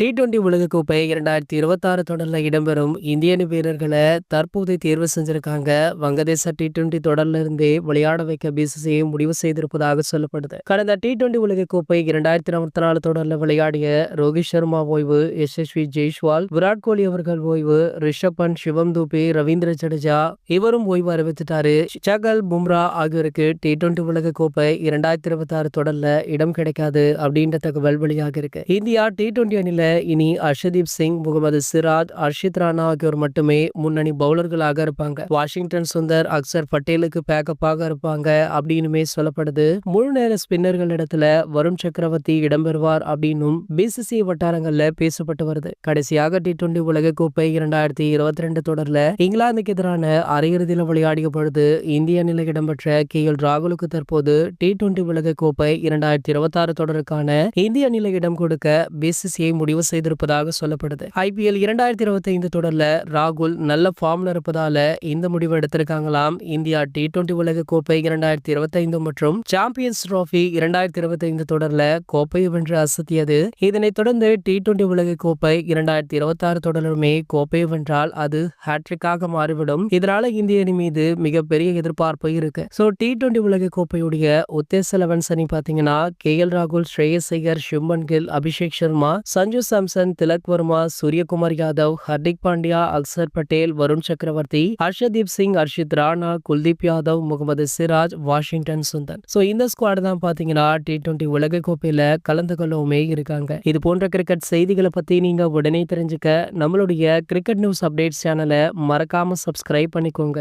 T twenty உலகக்கோப்பை இரண்டாயிரத்தி இருபத்தாறு தொடரில் இடம்பெறும் இந்திய அணி வீரர்களை தற்போது தேர்வு செஞ்சிருக்காங்க. வங்கதேச டி டுவெண்டி தொடர்ல இருந்தே விளையாட வைக்க பிசிசிஐ முடிவு செய்திருப்பதாக சொல்லப்படுது. கடந்த டி டுவெண்டி உலகக்கோப்பை இரண்டாயிரத்தி இருபத்தி நாலு தொடரில் விளையாடிய ரோஹித் சர்மா ஓய்வு யசஸ்வி ஜெய்ஷ்வால் விராட் கோலி அவர்கள் ஓய்வு ரிஷப் பண்ட் சிவம் தூபி ரவீந்திர ஜடேஜா இவரும் ஓய்வு அறிவித்துட்டாரு. சகல் பும்ரா ஆகியோருக்கு டி டுவெண்டி உலகக்கோப்பை இரண்டாயிரத்தி இருபத்தி ஆறு தொடர்ல இடம் கிடைக்காது அப்படின்ற தகவல் வெளியாக இருக்கு இந்தியா டி டுவெண்டி அணில இனி அர்ஷதீப் சிங் முகமது சிராஜ் அர்ஷித் ராணா ஆகியோர் மட்டுமே முன்னணி பவுலர்களாக இருப்பாங்க. வாஷிங்டன் சுந்தர் அக்சர் பட்டேலுக்கு பேக்கப்பாக இருப்பாங்க அப்படின்னுமே சொல்லப்படுது. முழு நேர ஸ்பின்னர்கள் இடத்துல வருண் சக்கரவர்த்தி இடம்பெறுவார் அப்படின்னும் பிசிசி வட்டாரங்கள்ல பேசப்பட்டு வருது. கடைசியாக டி டுவெண்டி உலகக்கோப்பை இரண்டாயிரத்தி இருபத்தி ரெண்டு தொடர்ல இங்கிலாந்துக்கு எதிரான அரையிறுதியில் விளையாடிய பொழுது இந்திய அணியில் இடம்பெற்ற கே எல் ராகுலுக்கு தற்போது டி டுவெண்டி உலகக்கோப்பை இரண்டாயிரத்தி இருபத்தி ஆறு தொடருக்கான இந்திய அணியில் இடம் கொடுக்க பிசிசிஐ முடிவு செய்திருப்பதாக சொல்லப்படுது. ஐபிஎல் இரண்டாயிரத்தி இருபத்தி ஐந்து தொடர்ல ராகுல் நல்ல ஃபார்ம்ல இருப்பதால இந்த முடிவு எடுத்திருக்காங்களாம். இந்தியா டி டுவெண்டி உலக கோப்பை இரண்டாயிரத்தி இருபத்தி ஐந்து மற்றும் சாம்பியன்ஸ் டிராபி இரண்டாயிரத்தி இருபத்தி ஐந்து தொடர்ல கோப்பையை வென்று அசத்தியது. இதனைத் தொடர்ந்து டி டுவெண்டி உலக கோப்பை இரண்டாயிரத்தி இருபத்தி ஆறு தொடருமே கோப்பையை வென்றால் அது ஹேட்ரிக்காக மாறிவிடும். இதனால இந்திய அணி மீது மிகப்பெரிய எதிர்பார்ப்பு இருக்கு. சோ டி டுவெண்டி உலக கோப்பையுடைய உத்தேச லெவன்ஸ் அணி பாத்தீங்கன்னா கே எல் ராகுல் ஸ்ரேயஸ் ஐயர் ஷும்பன் கில் அபிஷேக் சர்மா சஞ்சு சாம்சன் திலக் வர்மா சூரியகுமார் யாதவ் ஹர்திக் பாண்டியா அக்சர் பட்டேல் வருண் சக்கரவர்த்தி ஹர்ஷதீப் சிங் ஹர்ஷித் ராணா குல்தீப் யாதவ் முகமது சிராஜ் வாஷிங்டன் சுந்தர். சோ இந்த ஸ்குவாட் தான் பாத்தீங்கன்னா டி டுவெண்டி உலக கோப்பையில கலந்து கொள்ளவுமே இருக்காங்க. இது போன்ற கிரிக்கெட் செய்திகளை பத்தி நீங்க உடனே தெரிஞ்சுக்க நம்மளுடைய கிரிக்கெட் நியூஸ் அப்டேட்ஸ் சேனலை மறக்காம சப்ஸ்கிரைப் பண்ணிக்கோங்க.